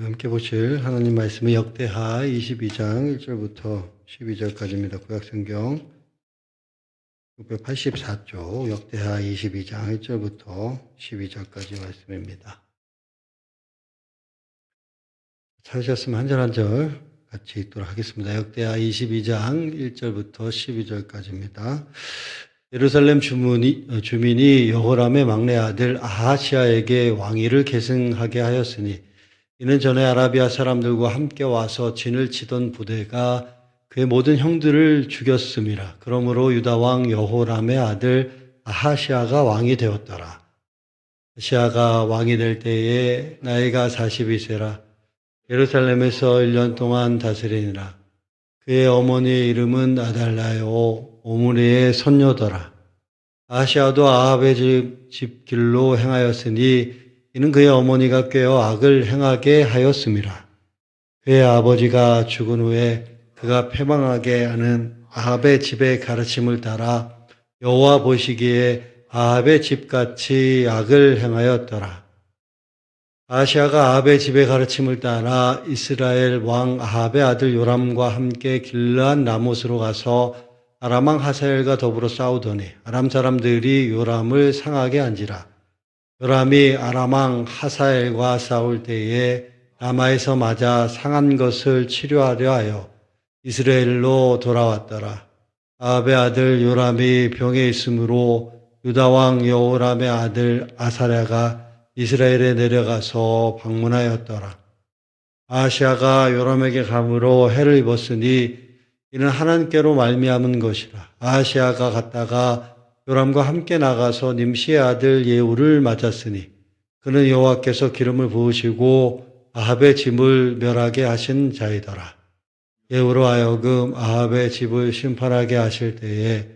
함께 보실 하나님 말씀은 역대하 22장 1절부터 12절까지입니다. 구약성경 684쪽 역대하 22장 1절부터 12절까지 말씀입니다. 찾으셨으면 한 절 한 절 같이 읽도록 하겠습니다. 역대하 22장 1절부터 12절까지입니다. 예루살렘 주문이, 어, 주민이 여호람의 막내 아들 아하시아에게 왕위를 계승하게 하였으니 이는 전에 아라비아 사람들과 함께 와서 진을 치던 부대가 그의 모든 형들을 죽였음이라. 그러므로 유다 왕 여호람의 아들 아하시아가 왕이 되었더라. 아시아가 왕이 될 때에 나이가 42세라. 예루살렘에서 1년 동안 다스리니라. 그의 어머니의 이름은 아달라요 오므리의 손녀더라. 아시아도 아합의 집, 집 길로 행하였으니 이는 그의 어머니가 꾀어 악을 행하게 하였음이라. 그의 아버지가 죽은 후에 그가 패망하게 하는 아합의 집의 가르침을 따라 여호와 보시기에 아합의 집같이 악을 행하였더라. 아시아가 아합의 집의 가르침을 따라 이스라엘 왕 아합의 아들 요람과 함께 길르한 라못으로 가서 아람왕 하사엘과 더불어 싸우더니 아람 사람들이 요람을 상하게 한지라. 요람이 아람왕 하사엘과 싸울 때에 라마에서 맞아 상한 것을 치료하려 하여 이스라엘로 돌아왔더라. 아합의 아들 요람이 병에 있으므로 유다왕 여호람의 아들 아사랴가 이스라엘에 내려가서 방문하였더라. 아시아가 요람에게 감으로 해를 입었으니 이는 하나님께로 말미암은 것이라. 아시아가 갔다가 요람과 함께 나가서 님시의 아들 예후를 맞았으니 그는 여호와께서 기름을 부으시고 아합의 짐을 멸하게 하신 자이더라. 예후로 하여금 아합의 집을 심판하게 하실 때에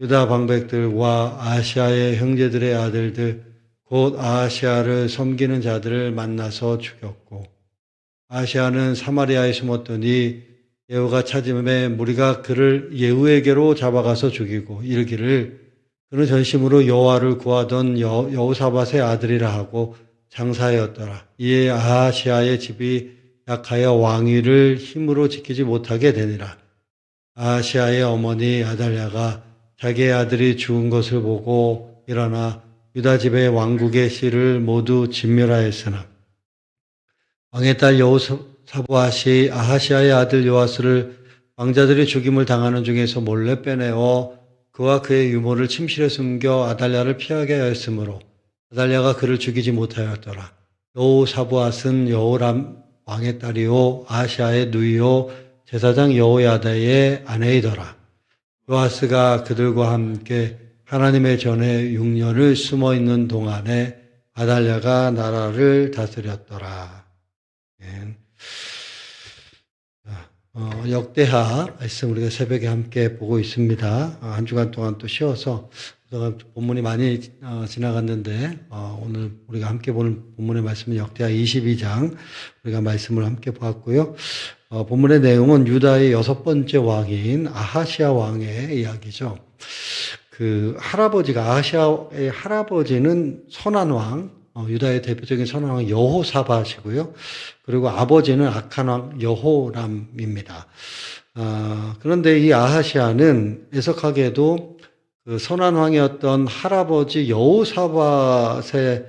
유다 방백들과 아시아의 형제들의 아들들 곧 아시아를 섬기는 자들을 만나서 죽였고 아시아는 사마리아에 숨었더니 예후가 찾음에 무리가 그를 예후에게로 잡아가서 죽이고 이르기를 그는 전심으로 여호와를 구하던 여, 여호사밧의 아들이라 하고 장사였더라. 이에 아시아의 집이 약하여 왕위를 힘으로 지키지 못하게 되니라. 아시아의 어머니 아달랴가 자기의 아들이 죽은 것을 보고 일어나 유다 집의 왕국의 씨를 모두 진멸하였으나 왕의 딸 여호사부아시 아하시아의 아들 요아스를 왕자들이 죽임을 당하는 중에서 몰래 빼내어 그와 그의 유모를 침실에 숨겨 아달랴를 피하게 하였으므로 아달랴가 그를 죽이지 못하였더라. 여호사부앗은 여호람 왕의 딸이요 아시아의 누이요 제사장 여호야다의 아내이더라. 요아스가 그들과 함께 하나님의 전에 6년을 숨어 있는 동안에 아달랴가 나라를 다스렸더라. 예. 어, 역대하 말씀 우리가 새벽에 함께 보고 있습니다. 어, 한 주간 동안 또 쉬어서 본문이 많이 어, 지나갔는데 어, 오늘 우리가 함께 보는 본문의 말씀은 역대하 22장 우리가 말씀을 함께 보았고요. 어, 본문의 내용은 유다의 여섯 번째 왕인 아하시아 왕의 이야기죠. 그 할아버지가 아하시아의 할아버지는 선한 왕, 어, 유다의 대표적인 왕 여호사밧이고요. 그리고 아버지는 악한 왕 여호람입니다. 아, 그런데 이 아하시아는 애석하게도 그 선한 왕이었던 할아버지 여호사밧의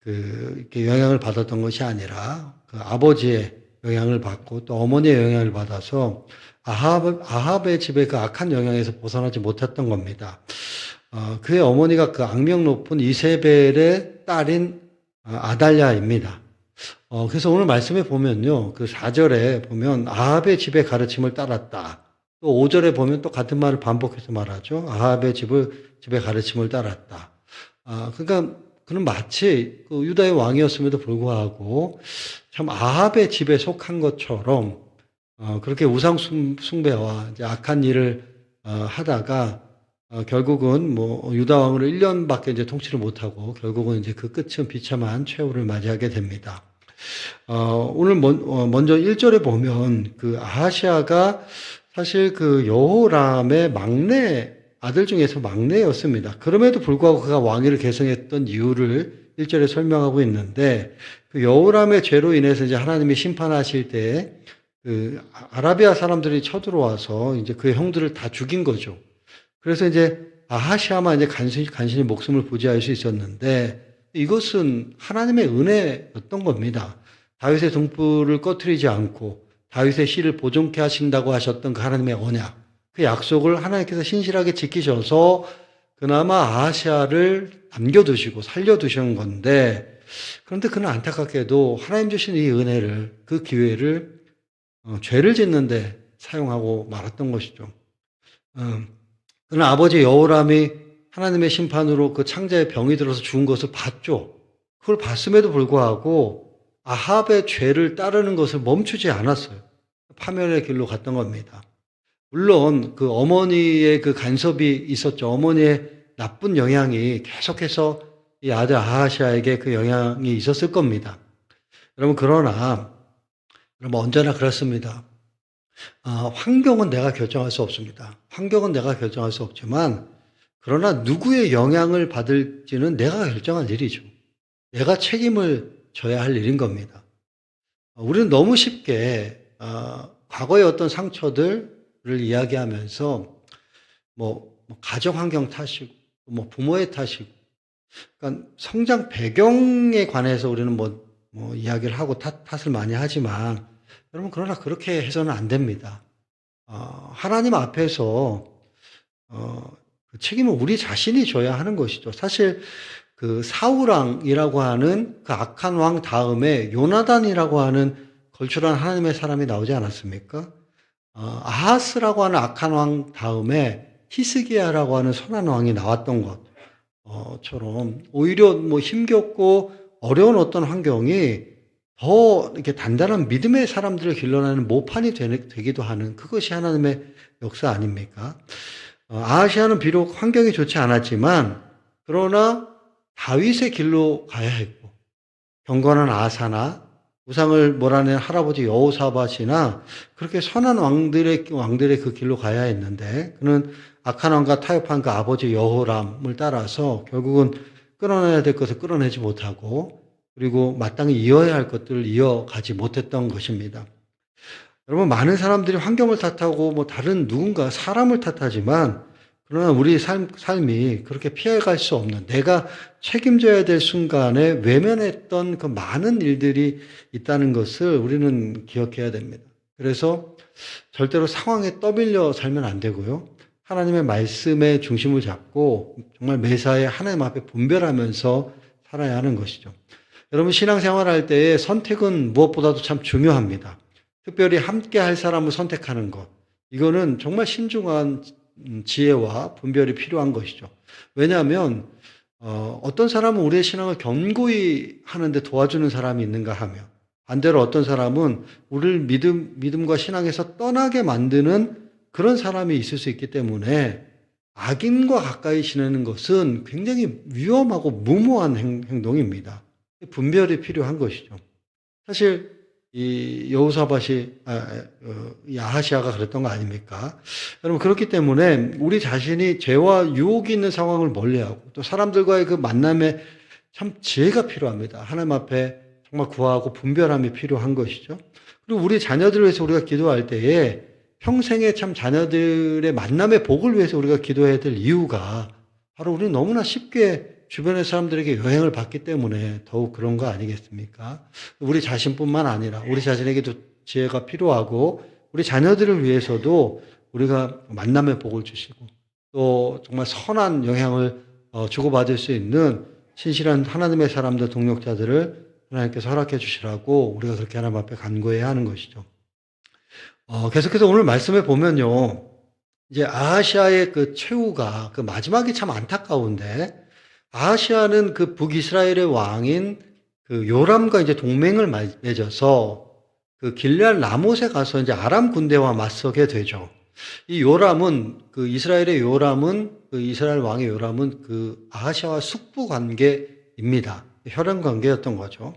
그 영향을 받았던 것이 아니라 그 아버지의 영향을 받고 또 어머니의 영향을 받아서 아합, 아합의 집의 그 악한 영향에서 벗어나지 못했던 겁니다. 어, 그의 어머니가 그 악명 높은 이세벨의 딸인 아달랴입니다. 어, 그래서 오늘 말씀에 보면요. 그 4절에 보면 아합의 집의 가르침을 따랐다. 또 5절에 보면 또 같은 말을 반복해서 말하죠. 아합의 집을, 집의 가르침을 따랐다. 아, 그러니까 그는 마치 그 유다의 왕이었음에도 불구하고 참 아합의 집에 속한 것처럼 어, 그렇게 우상 숭배와 악한 일을 어, 하다가 어, 결국은 뭐 유다 왕으로 1년밖에 이제 통치를 못하고 결국은 이제 그 끝은 비참한 최후를 맞이하게 됩니다. 어, 오늘 먼, 어, 먼저 1절에 보면 그 아하시아가 사실 그 여호람의 막내 아들 중에서 막내였습니다. 그럼에도 불구하고 그가 왕위를 계승했던 이유를 1절에 설명하고 있는데 그 여호람의 죄로 인해서 이제 하나님이 심판하실 때 그 아라비아 사람들이 쳐들어와서 이제 그 형들을 다 죽인 거죠. 그래서 이제 아하시아만 이제 간신히, 간신히 목숨을 부지할 수 있었는데 이것은 하나님의 은혜였던 겁니다. 다윗의 등불을 꺼트리지 않고 다윗의 씨를 보존케 하신다고 하셨던 그 하나님의 언약, 그 약속을 하나님께서 신실하게 지키셔서 그나마 아하시아를 남겨두시고 살려두신 건데 그런데 그는 안타깝게도 하나님 주신 이 은혜를 그 기회를 어, 죄를 짓는데 사용하고 말았던 것이죠. 어, 그는 아버지 여호람이 하나님의 심판으로 그 창자의 병이 들어서 죽은 것을 봤죠. 그걸 봤음에도 불구하고 아합의 죄를 따르는 것을 멈추지 않았어요. 파멸의 길로 갔던 겁니다. 물론 그 어머니의 그 간섭이 있었죠. 어머니의 나쁜 영향이 계속해서 이 아들 아하시아에게 그 영향이 있었을 겁니다. 여러분 그러나 여러분 언제나 그렇습니다. 아, 환경은 내가 결정할 수 없습니다. 환경은 내가 결정할 수 없지만 그러나 누구의 영향을 받을지는 내가 결정할 일이죠. 내가 책임을 져야 할 일인 겁니다. 어, 우리는 너무 쉽게 아, 과거의 어떤 상처들을 이야기하면서 뭐, 뭐 가정 환경 탓이고 뭐 부모의 탓이고 그러니까 성장 배경에 관해서 우리는 뭐, 뭐 이야기를 하고 탓, 탓을 많이 하지만 여러분 그러나 그렇게 해서는 안 됩니다. 어, 하나님 앞에서 어, 그 책임은 우리 자신이 져야 하는 것이죠. 사실 그 사우랑이라고 하는 그 악한 왕 다음에 요나단이라고 하는 걸출한 하나님의 사람이 나오지 않았습니까? 어, 아하스라고 하는 악한 왕 다음에 히스기야라고 하는 선한 왕이 나왔던 것처럼 오히려 뭐 힘겹고 어려운 어떤 환경이 더 이렇게 단단한 믿음의 사람들을 길러내는 모판이 되기도 하는 그것이 하나님의 역사 아닙니까? 어, 아하시아는 비록 환경이 좋지 않았지만 그러나 다윗의 길로 가야 했고 경건한 아사나 우상을 몰아낸 할아버지 여호사밧이나 그렇게 선한 왕들의 왕들의 그 길로 가야 했는데 그는 악한 왕과 타협한 그 아버지 여호람을 따라서 결국은 끌어내야 될 것을 끌어내지 못하고 그리고 마땅히 이어야 할 것들을 이어가지 못했던 것입니다. 여러분 많은 사람들이 환경을 탓하고 뭐 다른 누군가 사람을 탓하지만 그러나 우리 삶, 삶이 그렇게 피해갈 수 없는 내가 책임져야 될 순간에 외면했던 그 많은 일들이 있다는 것을 우리는 기억해야 됩니다. 그래서 절대로 상황에 떠밀려 살면 안 되고요. 하나님의 말씀에 중심을 잡고 정말 매사에 하나님 앞에 분별하면서 살아야 하는 것이죠. 여러분 신앙생활 할 때에 선택은 무엇보다도 참 중요합니다. 특별히 함께 할 사람을 선택하는 것. 이거는 정말 신중한 지혜와 분별이 필요한 것이죠. 왜냐하면 어, 어떤 사람은 우리의 신앙을 견고히 하는데 도와주는 사람이 있는가 하면 반대로 어떤 사람은 우리를 믿음, 믿음과 신앙에서 떠나게 만드는 그런 사람이 있을 수 있기 때문에 악인과 가까이 지내는 것은 굉장히 위험하고 무모한 행, 동입니다 분별이 필요한 것이죠. 사실 이 여호사밭이 아, 어, 야하시아가 그랬던 거 아닙니까? 여러분 그렇기 때문에 우리 자신이 죄와 유혹이 있는 상황을 멀리하고 또 사람들과의 그 만남에 참 지혜가 필요합니다. 하나님 앞에 정말 구하고 분별함이 필요한 것이죠. 그리고 우리 자녀들을 위해서 우리가 기도할 때에 평생에 참 자녀들의 만남의 복을 위해서 우리가 기도해야 될 이유가 바로 우리는 너무나 쉽게 주변의 사람들에게 여행을 받기 때문에 더욱 그런 거 아니겠습니까? 우리 자신뿐만 아니라 우리 자신에게도 지혜가 필요하고 우리 자녀들을 위해서도 우리가 만남의 복을 주시고 또 정말 선한 영향을 어, 주고받을 수 있는 신실한 하나님의 사람들 동력자들을 하나님께서 허락해 주시라고 우리가 그렇게 하나님 앞에 간구해야 하는 것이죠. 어, 계속해서 오늘 말씀에 보면요. 이제 아시아의 그 최후가 그 마지막이 참 안타까운데 아시아는 그 북이스라엘의 왕인 그 요람과 이제 동맹을 맺어서 그 길리알 라못에 가서 이제 아람 군대와 맞서게 되죠. 이 요람은 그 이스라엘의 요람은 그 이스라엘 왕의 요람은 그 아시아와 숙부 관계입니다. 혈연 관계였던 거죠.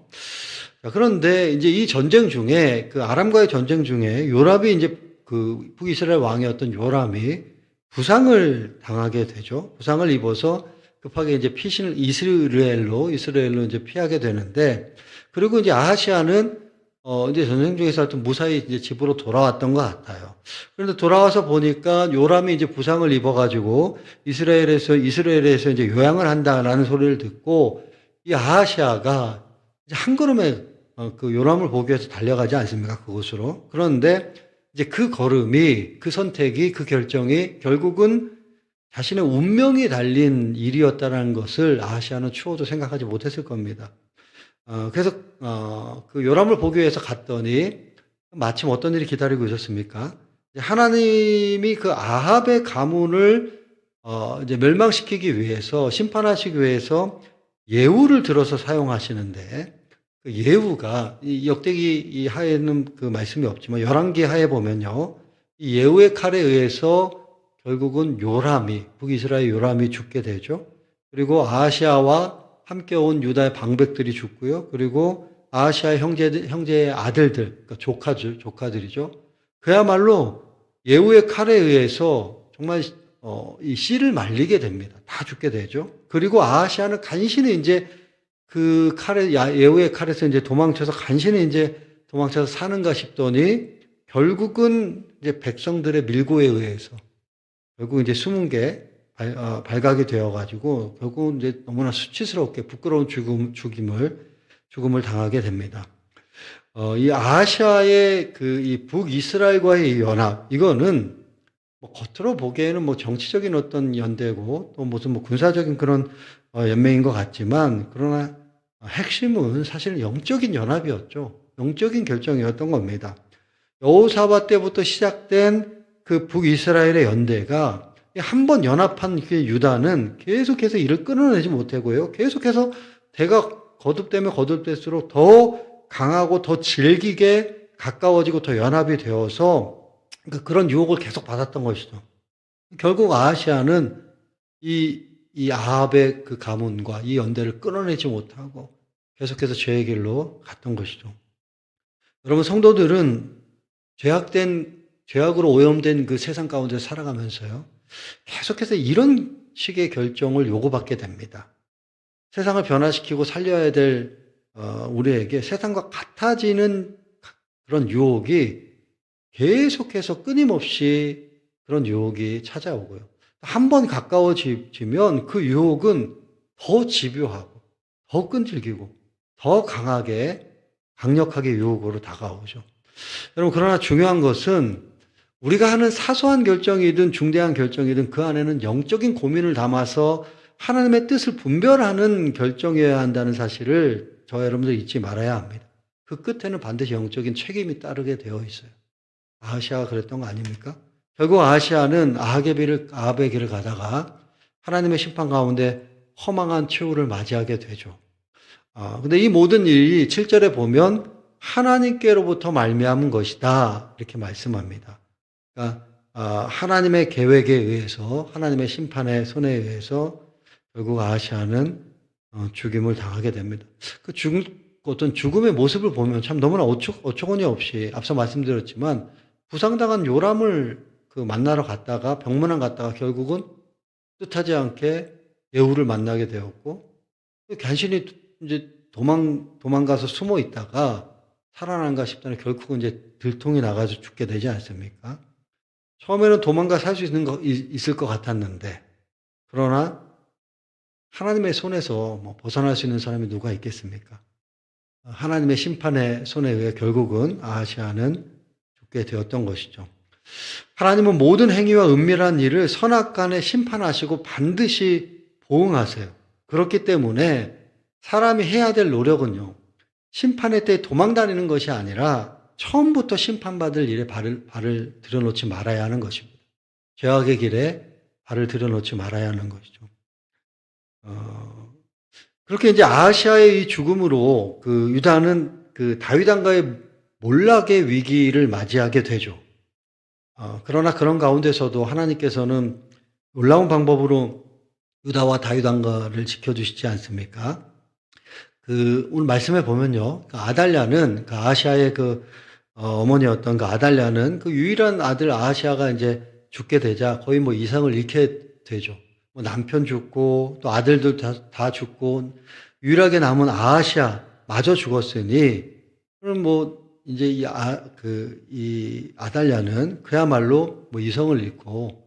그런데 이제 이 전쟁 중에 그 아람과의 전쟁 중에 요람이 이제 그 북이스라엘 왕이었던 요람이 부상을 당하게 되죠. 부상을 입어서 급하게 이제 피신을 이스라엘로 이스라엘로 이제 피하게 되는데 그리고 이제 아하시아는 어 이제 전쟁 중에서 하여튼 무사히 이제 집으로 돌아왔던 것 같아요. 그런데 돌아와서 보니까 요람이 이제 부상을 입어가지고 이스라엘에서 이스라엘에서 이제 요양을 한다라는 소리를 듣고 이 아하시아가 이제 한 걸음에 어, 그 요람을 보기 위해서 달려가지 않습니까? 그곳으로. 그런데 이제 그 걸음이, 그 선택이, 그 결정이 결국은 자신의 운명이 달린 일이었다는 것을 아시아는 추호도 생각하지 못했을 겁니다. 어, 그래서, 어, 그 요람을 보기 위해서 갔더니 마침 어떤 일이 기다리고 있었습니까? 하나님이 그 아합의 가문을 어, 이제 멸망시키기 위해서, 심판하시기 위해서 예우를 들어서 사용하시는데, 그 예후가 이 역대기 이 하에는 그 말씀이 없지만 열왕기 하에 보면요. 이 예후의 칼에 의해서 결국은 요람이 북이스라엘 요람이 죽게 되죠. 그리고 아시아와 함께 온 유다의 방백들이 죽고요. 그리고 아시아의 형제 형제의 아들들, 그러니까 조카들, 조카들이죠. 그야말로 예후의 칼에 의해서 정말 어, 이 씨를 말리게 됩니다. 다 죽게 되죠. 그리고 아시아는 간신히 이제 그 칼에 야- 예후의 칼에서 이제 도망쳐서 간신히 이제 도망쳐서 사는가 싶더니 결국은 이제 백성들의 밀고에 의해서 결국 이제 숨은 게 발, 어, 발각이 되어가지고 결국 이제 너무나 수치스럽게 부끄러운 죽음, 죽임을 죽음을 당하게 됩니다. 어, 이 아시아의 그 이 북이스라엘과의 이 연합 이거는 뭐 겉으로 보기에는 뭐 정치적인 어떤 연대고 또 무슨 뭐 군사적인 그런 어, 연맹인 것 같지만 그러나 핵심은 사실 영적인 연합이었죠. 영적인 결정이었던 겁니다. 여호사바 때부터 시작된 그 북이스라엘의 연대가 한 번 연합한 그 유다는 계속해서 이를 끊어내지 못하고요. 계속해서 대가 거듭되면 거듭될수록 더 강하고 더 질기게 가까워지고 더 연합이 되어서 그 그런 유혹을 계속 받았던 것이죠. 결국 아시아는 이, 이 아합의 그 가문과 이 연대를 끊어내지 못하고 계속해서 죄의 길로 갔던 것이죠. 여러분, 성도들은 죄악된, 죄악으로 오염된 그 세상 가운데 살아가면서요. 계속해서 이런 식의 결정을 요구받게 됩니다. 세상을 변화시키고 살려야 될 어, 우리에게 세상과 같아지는 그런 유혹이 계속해서 끊임없이 그런 유혹이 찾아오고요. 한 번 가까워지면 그 유혹은 더 집요하고 더 끈질기고 더 강하게 강력하게 유혹으로 다가오죠. 여러분 그러나 중요한 것은 우리가 하는 사소한 결정이든 중대한 결정이든 그 안에는 영적인 고민을 담아서 하나님의 뜻을 분별하는 결정이어야 한다는 사실을 저와 여러분들 잊지 말아야 합니다. 그 끝에는 반드시 영적인 책임이 따르게 되어 있어요. 아시아가 그랬던 거 아닙니까? 결국 아시아는 아합의 길을, 아합의 길을 가다가 하나님의 심판 가운데 허망한 최후를 맞이하게 되죠. 아, 근데 이 모든 일이 7절에 보면 하나님께로부터 말미암은 것이다. 이렇게 말씀합니다. 그러니까 아, 하나님의 계획에 의해서 하나님의 심판의 손에 의해서 결국 아시아는 어, 죽임을 당하게 됩니다. 그 죽, 어떤 죽음의 모습을 보면 참 너무나 어처, 어처 구니 없이 앞서 말씀드렸지만 부상당한 요람을 그 만나러 갔다가 병문안 갔다가 결국은 뜻하지 않게 예후를 만나게 되었고 간신히 이제 도망 도망가서 숨어 있다가 살아난가 싶더니 결국은 이제 들통이 나가서 죽게 되지 않습니까? 처음에는 도망가 살 수 있는 거 있- 있을 것 같았는데 그러나 하나님의 손에서 뭐 벗어날 수 있는 사람이 누가 있겠습니까? 하나님의 심판의 손에 의해 결국은 아시아는 죽게 되었던 것이죠. 하나님은 모든 행위와 은밀한 일을 선악 간에 심판하시고 반드시 보응하세요. 그렇기 때문에 사람이 해야 될 노력은요, 심판의 때 도망 다니는 것이 아니라 처음부터 심판받을 일에 발을, 발을 들여놓지 말아야 하는 것입니다. 죄악의 길에 발을 들여놓지 말아야 하는 것이죠. 어, 그렇게 이제 아시아의 이 죽음으로 그 유다는 그 다윗왕가의 몰락의 위기를 맞이하게 되죠. 어, 그러나 그런 가운데서도 하나님께서는 놀라운 방법으로 유다와 다윗왕가를 지켜주시지 않습니까? 그 오늘 말씀에 보면요, 그 아달랴는 그 아시아의 그 어, 어머니였던 그 아달랴는 그 유일한 아들 아시아가 이제 죽게 되자 거의 뭐 이상을 잃게 되죠. 뭐 남편 죽고 또 아들들 다, 다 죽고 유일하게 남은 아하시아 마저 죽었으니 그럼 뭐 이제 이 아, 그, 이 아달랴는 그야말로 뭐 이성을 잃고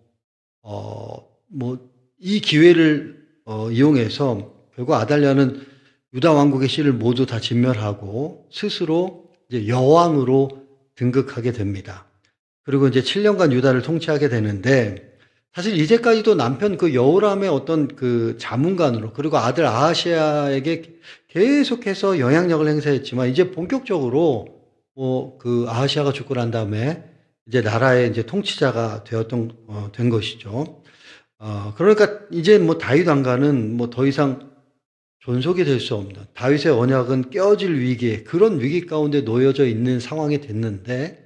어, 뭐 이 기회를 어, 이용해서 결국 아달랴는 유다 왕국의 씨를 모두 다 진멸하고 스스로 이제 여왕으로 등극하게 됩니다. 그리고 이제 7년간 유다를 통치하게 되는데 사실 이제까지도 남편 그 여호람의 어떤 그 자문관으로 그리고 아들 아하시아에게 계속해서 영향력을 행사했지만 이제 본격적으로 뭐 그 아하시아가 죽고 난 다음에 이제 나라의 이제 통치자가 되었던 어, 된 것이죠. 어, 그러니까 이제 뭐 다윗 왕가는 뭐 더 이상 존속이 될 수 없는 다윗의 언약은 깨어질 위기에 그런 위기 가운데 놓여져 있는 상황이 됐는데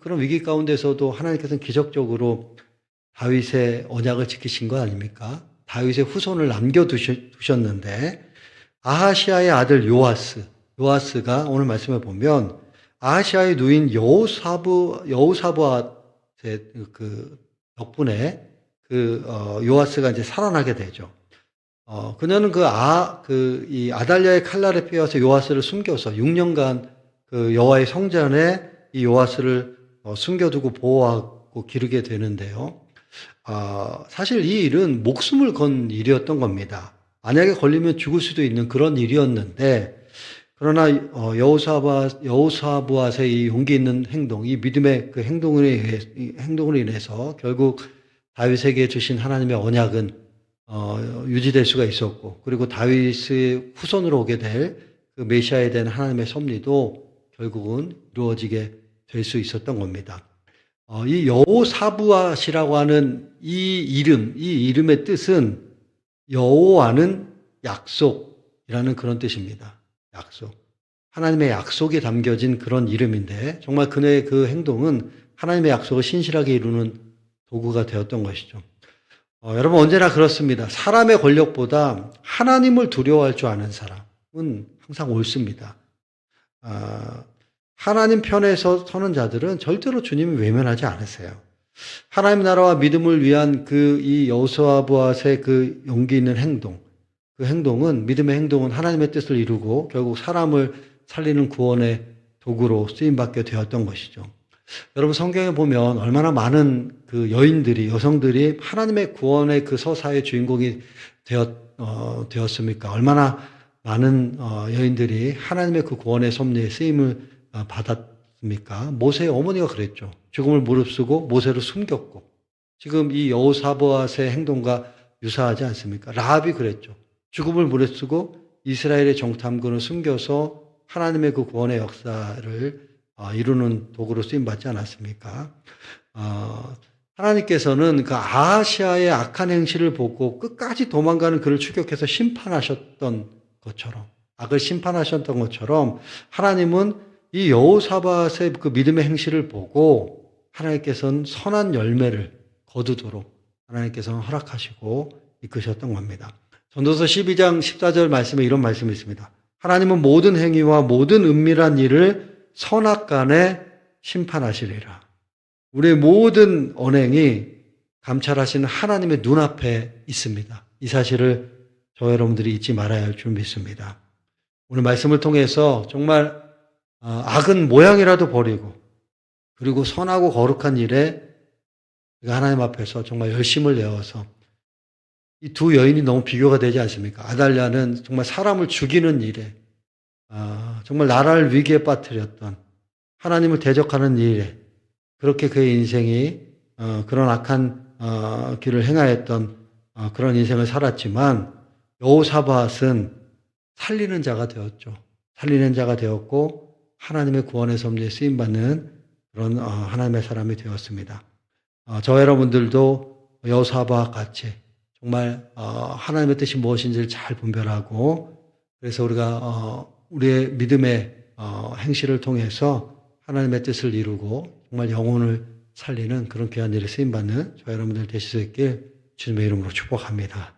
그런 위기 가운데서도 하나님께서는 기적적으로 다윗의 언약을 지키신 것 아닙니까? 다윗의 후손을 남겨두셨는데 아하시아의 아들 요아스, 요아스가 오늘 말씀을 보면 아하시아의 누인 여호사부 여호사부의 그 덕분에 그 어, 요아스가 이제 살아나게 되죠. 어, 그녀는 그 아, 그, 이 아달랴의 칼날에 빼어서 요아스를 숨겨서 6년간 그 여호와의 성전에 이 요아스를 어, 숨겨두고 보호하고 기르게 되는데요. 아, 사실 이 일은 목숨을 건 일이었던 겁니다. 만약에 걸리면 죽을 수도 있는 그런 일이었는데, 그러나 어, 여호사바 여호사부앗의 이 용기 있는 행동, 이 믿음의 그 의해, 이 행동으로 인해서 결국 다윗에게 주신 하나님의 언약은 어, 유지될 수가 있었고, 그리고 다윗의 후손으로 오게 될 그 메시아에 대한 하나님의 섭리도 결국은 이루어지게 될 수 있었던 겁니다. 어, 이 여호사부앗이라고 하는 이 이름, 이 이름의 뜻은 여호와는 약속이라는 그런 뜻입니다. 약속. 하나님의 약속이 담겨진 그런 이름인데 정말 그녀의 그 행동은 하나님의 약속을 신실하게 이루는 도구가 되었던 것이죠. 어, 여러분 언제나 그렇습니다. 사람의 권력보다 하나님을 두려워할 줄 아는 사람은 항상 옳습니다. 아, 하나님 편에서 서는 자들은 절대로 주님이 외면하지 않으세요. 하나님 나라와 믿음을 위한 그 이 여호수아부앗의 그 용기 있는 행동, 그 행동은 믿음의 행동은 하나님의 뜻을 이루고 결국 사람을 살리는 구원의 도구로 쓰임 받게 되었던 것이죠. 여러분 성경에 보면 얼마나 많은 그 여인들이 여성들이 하나님의 구원의 그 서사의 주인공이 되었 어, 되었습니까? 얼마나 많은 어, 여인들이 하나님의 그 구원의 섭리에 쓰임을 어, 받았습니까? 모세의 어머니가 그랬죠. 죽음을 무릅쓰고 모세를 숨겼고 지금 이 여호사보앗의 행동과 유사하지 않습니까? 라합이 그랬죠. 죽음을 무릅쓰고 이스라엘의 정탐군을 숨겨서 하나님의 그 구원의 역사를 어, 이루는 도구로 쓰임 받지 않았습니까? 어, 하나님께서는 그 아시아의 악한 행실을 보고 끝까지 도망가는 그를 추격해서 심판하셨던 것처럼 악을 심판하셨던 것처럼 하나님은 이 여호사밧의 그 믿음의 행실을 보고 하나님께서는 선한 열매를 거두도록 하나님께서는 허락하시고 이끄셨던 겁니다. 전도서 12장 14절 말씀에 이런 말씀이 있습니다. 하나님은 모든 행위와 모든 은밀한 일을 선악 간에 심판하시리라. 우리의 모든 언행이 감찰하시는 하나님의 눈앞에 있습니다. 이 사실을 저 여러분들이 잊지 말아야 할 줄 믿습니다. 오늘 말씀을 통해서 정말 어, 악은 모양이라도 버리고 그리고 선하고 거룩한 일에 하나님 앞에서 정말 열심을 내어서 이 두 여인이 너무 비교가 되지 않습니까? 아달랴는 정말 사람을 죽이는 일에 아, 정말 나라를 위기에 빠뜨렸던 하나님을 대적하는 일에 그렇게 그의 인생이 어, 그런 악한 어, 길을 행하였던 어, 그런 인생을 살았지만 여호사밧은 살리는 자가 되었죠. 살리는 자가 되었고 하나님의 구원의 섭리에 쓰임 받는 그런 하나님의 사람이 되었습니다. 저 여러분들도 여호사밧 같이 정말 하나님의 뜻이 무엇인지를 잘 분별하고 그래서 우리가 우리의 믿음의 행실을 통해서 하나님의 뜻을 이루고 정말 영혼을 살리는 그런 귀한 일에 쓰임 받는 저 여러분들 되실 수 있길 주님의 이름으로 축복합니다.